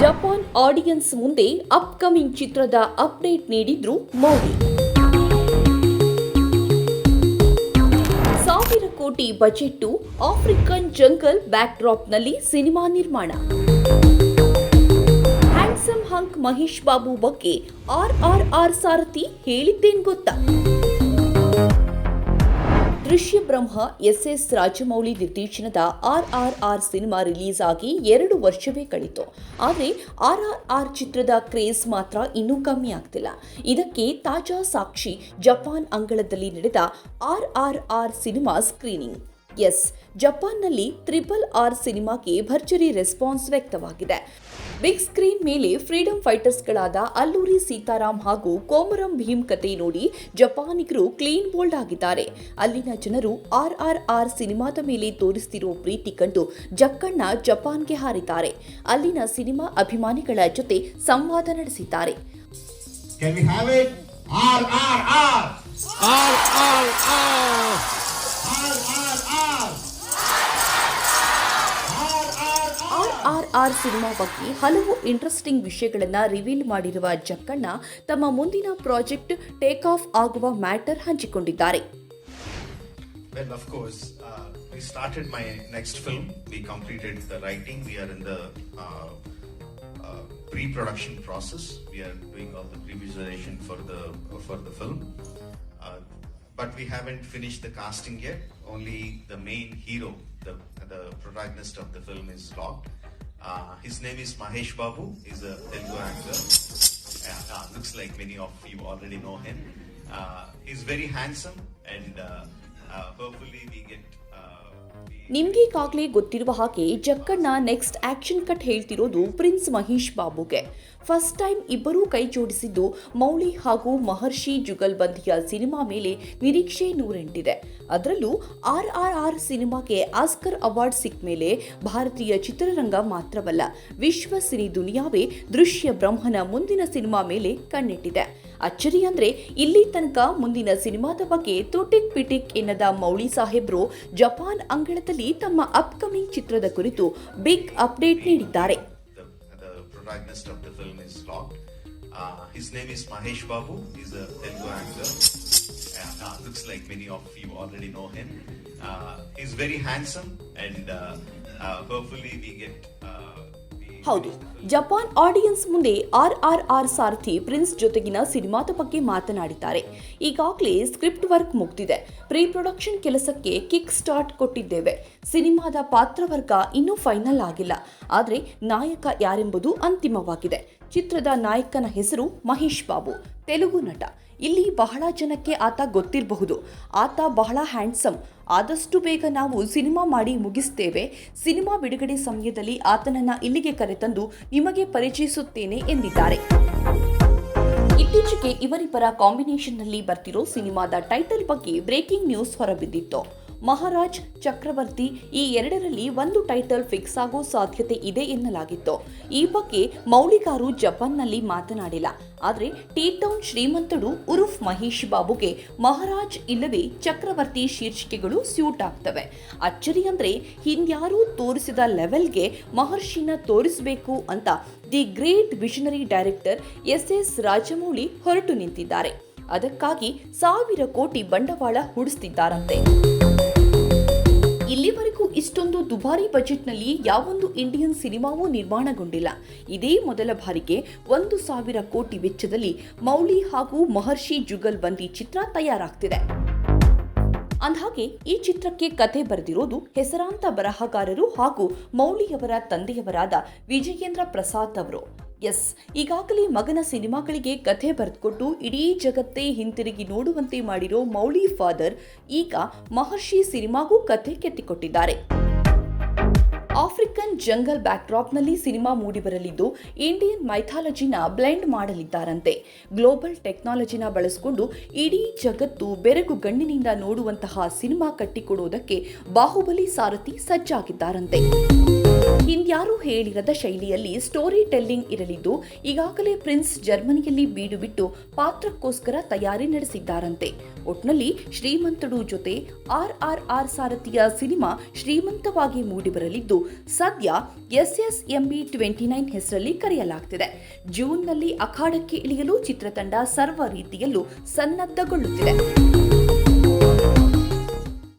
Japan audience ಮುಂದೆ upcoming ಚಿತ್ರದ update ನೀಡಿದ್ರು ಮೌಲಿ ಸಾವಿರ ಕೋಟಿ ಬಜೆಟ್ಟು ಆಫ್ರಿಕನ್ ಜಂಗಲ್ ಬ್ಯಾಕ್ಡ್ರಾಪ್ನಲ್ಲಿ ಸಿನಿಮಾ ನಿರ್ಮಾಣ. ಹ್ಯಾಂಡ್ಸಮ್ ಹಂಕ್ ಮಹೇಶ್ ಬಾಬು ಬಗ್ಗೆ ಆರ್ ಆರ್ ಆರ್ ಸಾರಥಿ ಹೇಳಿದ್ದೇನು ಗೊತ್ತಾ? ದೃಶ್ಯ ಬ್ರಹ್ಮ ಎಸ್ ಎಸ್ ರಾಜಮೌಳಿ ನಿರ್ದೇಶನದ R R R cinema release ಆಗಿ ಎರಡು ವರ್ಷವೇ ಕಳಿತು. ಆದರೆ ಆರ್ ಆರ್ ಆರ್ ಚಿತ್ರದ ಕ್ರೇಜ್ ಮಾತ್ರ ಇನ್ನೂ ಕಮ್ಮಿ ಆಗ್ತಿಲ್ಲ. ಇದಕ್ಕೆ ತಾಜಾ ಸಾಕ್ಷಿ ಜಪಾನ್ ಅಂಗಳದಲ್ಲಿ ನಡೆದ R R R cinema screening. Yes, ಜಪಾನ್ನಲ್ಲಿ ಟ್ರಿಪಲ್ ಆರ್ ಸಿನಿಮಾಗೆ ಭರ್ಜರಿ ರೆಸ್ಪಾನ್ಸ್ ವ್ಯಕ್ತವಾಗಿದೆ. ಬಿಗ್ ಸ್ಕ್ರೀನ್ ಮೇಲೆ ಫ್ರೀಡಂ ಫೈಟರ್ಸ್ಗಳಾದ ಅಲ್ಲೂರಿ ಸೀತಾರಾಮ್ ಹಾಗೂ ಕೋಮರಂ ಭೀಮ್ ಕತೆ ನೋಡಿ ಜಪಾನಿಗರು ಕ್ಲೀನ್ ಬೋಲ್ಡ್ ಆಗಿದ್ದಾರೆ. ಅಲ್ಲಿನ ಜನರು ಆರ್ ಆರ್ ಆರ್ ಸಿನಿಮಾದ ಮೇಲೆ ತೋರಿಸ್ತಿರೋ ಪ್ರೀತಿ ಕಂಡು ಜಕ್ಕಣ್ಣ ಜಪಾನ್ಗೆ ಹಾರಿದ್ದಾರೆ. ಅಲ್ಲಿನ ಸಿನಿಮಾ ಅಭಿಮಾನಿಗಳ ಜೊತೆ ಸಂವಾದ ನಡೆಸಿದ್ದಾರೆ. ಆರ್ ಸಿನಿಮಾ ಬಗ್ಗೆ ಹಲವು ಇಂಟ್ರೆಸ್ಟಿಂಗ್ ವಿಷಯಗಳನ್ನು ರಿವೀಲ್ ಮಾಡಿರುವ ಜಕ್ಕಣ್ಣ ತಮ್ಮ ಮುಂದಿನ ಪ್ರಾಜೆಕ್ಟ್ ಟೇಕ್ ಆಫ್ ಆಗುವ ಮ್ಯಾಟರ್ ಹಂಚಿಕೊಂಡಿದ್ದಾರೆ Well, of course, uh, we started my next film. We completed the writing. We are in the uh, uh, pre-production process. We are doing all the pre-visualization for the for the film, uh, but we haven't finished the casting yet. Only the main hero, the the protagonist of the film, is locked. Uh, his name is Mahesh Babu. He's a Telugu actor. Uh, looks like many of you already know him. Uh, he's very handsome, and uh, hopefully we get. Uh, ಕಾಗ್ಲೇ ಗೊತ್ತಿರುವ ಹಾಗೆ Jakkanna next action cut ಹೇಳ್ತಿರೋದು prince Mahesh ಬಾಬುಗೆ. First time ಇಬ್ಬರೂ ಕೈ ಜೋಡಿಸಿದ್ದು ಮೌಳಿ ಹಾಗೂ ಮಹರ್ಷಿ ಜುಗಲ್ಬಂದಿಯ cinema ಮೇಲೆ ನಿರೀಕ್ಷೆ ನೂರೆಂಟಿದೆ. ಅದರಲ್ಲೂ ಆರ್ ಆರ್ ಆರ್ ಸಿನಿಮಾಗೆ ಆಸ್ಕರ್ ಅವಾರ್ಡ್ ಸಿಕ್ಕ ಮೇಲೆ ಭಾರತೀಯ ಚಿತ್ರರಂಗ ಮಾತ್ರವಲ್ಲ ವಿಶ್ವ ಸಿನಿ ದುನಿಯಾವೇ ದೃಶ್ಯ ಬ್ರಹ್ಮನ ಮುಂದಿನ ಸಿನಿಮಾ ಮೇಲೆ ಕಣ್ಣಿಟ್ಟಿದೆ. ಅಚ್ಚರಿ ಅಂದ್ರೆ ಇಲ್ಲಿ ತನಕ ಮುಂದಿನ ಸಿನಿಮಾದ ಬಗ್ಗೆ ತುಟಿಕ್ ಪಿಟಿಕ್ ಎನ್ನದ ಮೌಳಿ ಸಾಹೇಬ್ರು ಜಪಾನ್ ಅಂಗಳದಲ್ಲಿ ತಮ್ಮ ಅಪ್ಕಮಿಂಗ್ ಚಿತ್ರದ ಕುರಿತು ಬಿಗ್ ಅಪ್ಡೇಟ್ ನೀಡಿದ್ದಾರೆ. Uh. He's. Uh, uh. Uh, very handsome, and uh, uh, hopefully we get. Uh, ಹೌದು. ಜಪಾನ್ ಆಡಿಯನ್ಸ್ ಮುಂದೆ ಆರ್ ಆರ್ ಆರ್ ಸಾರಥಿ ಪ್ರಿನ್ಸ್ ಜೊತೆಗಿನ ಸಿನಿಮಾದ ಬಗ್ಗೆ ಮಾತನಾಡಿದ್ದಾರೆ. ಈಗಾಗಲೇ ಸ್ಕ್ರಿಪ್ಟ್ ವರ್ಕ್ ಮುಗ್ದಿದೆ. ಪ್ರೀ ಪ್ರೊಡಕ್ಷನ್ ಕೆಲಸಕ್ಕೆ ಕಿಕ್ ಸ್ಟಾರ್ಟ್ ಕೊಟ್ಟಿದ್ದೇವೆ. ಸಿನಿಮಾದ ಪಾತ್ರವರ್ಗ ಇನ್ನೂ ಫೈನಲ್ ಆಗಿಲ್ಲ. ಆದರೆ ನಾಯಕ ಯಾರೆಂಬುದು ಅಂತಿಮವಾಗಿದೆ. ಚಿತ್ರದ ನಾಯಕನ ಹೆಸರು ಮಹೇಶ್ ಬಾಬು. ತೆಲುಗು ನಟ. ಇಲ್ಲಿ ಬಹಳ ಜನಕ್ಕೆ ಆತ ಗೊತ್ತಿರಬಹುದು. ಆತ ಬಹಳ ಹ್ಯಾಂಡ್ಸಮ್. ಆದಷ್ಟು ಬೇಗ ನಾವು ಸಿನಿಮಾ ಮಾಡಿ ಮುಗಿಸ್ತೇವೆ. ಸಿನಿಮಾ ಬಿಡುಗಡೆ ಸಮಯದಲ್ಲಿ ಆತನನ್ನು ಇಲ್ಲಿಗೆ ಕರೆತಂದು ನಿಮಗೆ ಪರಿಚಯಿಸುತ್ತೇನೆ ಎಂದಿದ್ದಾರೆ. ಇತ್ತೀಚೆಗೆ ಇವರಿಬ್ಬರ ಕಾಂಬಿನೇಷನ್ನಲ್ಲಿ ಬರ್ತಿರೋ ಸಿನಿಮಾದ ಟೈಟಲ್ ಬಗ್ಗೆ ಬ್ರೇಕಿಂಗ್ ನ್ಯೂಸ್ ಹೊರಬಿದ್ದಿತ್ತು. ಮಹಾರಾಜ್ ಚಕ್ರವರ್ತಿ ಈ ಎರಡರಲ್ಲಿ ಒಂದು ಟೈಟಲ್ ಫಿಕ್ಸ್ ಆಗೋ ಸಾಧ್ಯತೆ ಇದೆ ಎನ್ನಲಾಗಿತ್ತು. ಈ ಬಗ್ಗೆ ಮೌಳಿಗಾರು ಜಪಾನ್ನಲ್ಲಿ ಮಾತನಾಡಿಲ್ಲ. ಆದರೆ ಟಿ ಟೌನ್ ಶ್ರೀಮಂತಡು ಉರುಫ್ ಮಹೇಶ್ ಬಾಬುಗೆ ಮಹಾರಾಜ್ ಇಲ್ಲವೇ ಚಕ್ರವರ್ತಿ ಶೀರ್ಷಿಕೆಗಳು ಸ್ಯೂಟ್ ಆಗ್ತವೆ. ಅಚ್ಚರಿ ಅಂದರೆ ಹಿಂದ್ಯಾರೂ ತೋರಿಸಿದ ಲೆವೆಲ್ಗೆ ಮಹರ್ಷಿನ ತೋರಿಸಬೇಕು ಅಂತ the great visionary director S S Rajamouli ಹೊರಟು ನಿಂತಿದ್ದಾರೆ. ಅದಕ್ಕಾಗಿ ಸಾವಿರ ಕೋಟಿ ಬಂಡವಾಳ ಹೂಡಿಸ್ತಿದ್ದಾರಂತೆ. ಇಲ್ಲಿವರೆಗೂ ಇಷ್ಟೊಂದು ದುಬಾರಿ ಬಜೆಟ್ನಲ್ಲಿ ಯಾವೊಂದು ಇಂಡಿಯನ್ ಸಿನಿಮಾವೂ ನಿರ್ಮಾಣಗೊಂಡಿಲ್ಲ. ಇದೇ ಮೊದಲ ಬಾರಿಗೆ ಒಂದು ಸಾವಿರ ಕೋಟಿ ವೆಚ್ಚದಲ್ಲಿ ಮೌಳಿ ಹಾಗೂ ಮಹರ್ಷಿ ಜುಗಲ್ ಬಂದಿ ಚಿತ್ರ ತಯಾರಾಗ್ತಿದೆ. ಅಂದಹಾಗೆ, ಈ ಚಿತ್ರಕ್ಕೆ ಕತೆ ಬರೆದಿರೋದು ಹೆಸರಾಂತ ಬರಹಗಾರರು ಹಾಗೂ ಮೌಳಿಯವರ ತಂದೆಯವರಾದ ವಿಜಯೇಂದ್ರ ಪ್ರಸಾದ್ ಅವರು. ಎಸ್. ಈಗಾಗಲೇ ಮಗನ ಸಿನಿಮಾಗಳಿಗೆ ಕಥೆ ಬರೆದುಕೊಟ್ಟು ಇಡೀ ಜಗತ್ತೇ ಹಿಂತಿರುಗಿ ನೋಡುವಂತೆ ಮಾಡಿರೋ ಮೌಳಿ ಫಾದರ್ ಈಗ ಮಹರ್ಷಿ ಸಿನಿಮಾಗೂ ಕಥೆ ಕೆತ್ತಿಕೊಟ್ಟಿದ್ದಾರೆ. ಆಫ್ರಿಕನ್ ಜಂಗಲ್ ಬ್ಯಾಕ್ಡ್ರಾಪ್ನಲ್ಲಿ ಸಿನಿಮಾ ಮೂಡಿಬರಲಿದ್ದು ಇಂಡಿಯನ್ ಮೈಥಾಲಜಿನ ಬ್ಲೆಂಡ್ ಮಾಡಲಿದ್ದಾರಂತೆ. ಗ್ಲೋಬಲ್ ಟೆಕ್ನಾಲಜಿನ ಬಳಸಿಕೊಂಡು ಇಡೀ ಜಗತ್ತು ಬೆರಗು ಗಣ್ಣಿನಿಂದ ನೋಡುವಂತಹ ಸಿನಿಮಾ ಕಟ್ಟಿಕೊಡುವುದಕ್ಕೆ ಬಾಹುಬಲಿ ಸಾರಥಿ ಸಜ್ಜಾಗಿದ್ದಾರಂತೆ. ಹಿಂದ್ಯಾರೂ ಹೇಳಿರದ ಶೈಲಿಯಲ್ಲಿ ಸ್ಟೋರಿ ಟೆಲ್ಲಿಂಗ್ ಇರಲಿದ್ದು, ಈಗಾಗಲೇ ಪ್ರಿನ್ಸ್ ಜರ್ಮನಿಯಲ್ಲಿ ಬೀಡು ಬಿಟ್ಟು ಪಾತ್ರಕ್ಕೋಸ್ಕರ ತಯಾರಿ ನಡೆಸಿದ್ದಾರಂತೆ. ಒಟ್ನಲ್ಲಿ ಶ್ರೀಮಂತಡು ಜೊತೆ ಆರ್ ಆರ್ ಆರ್ ಸಾರಥಿಯ ಸಿನಿಮಾ ಶ್ರೀಮಂತವಾಗಿ ಮೂಡಿಬರಲಿದ್ದು, ಸದ್ಯ ಸದ್ಯ ಎಸ್ಎಸ್ಎಂಬಿ ಟ್ವೆಂಟಿ ನೈನ್ ಹೆಸರಲ್ಲಿ ಕರೆಯಲಾಗ್ತಿದೆ. ಜೂನ್ನಲ್ಲಿ ಅಖಾಡಕ್ಕೆ ಇಳಿಯಲು ಚಿತ್ರತಂಡ ಸರ್ವ ರೀತಿಯಲ್ಲೂ ಸನ್ನದ್ಧಗೊಳ್ಳುತ್ತಿದೆ.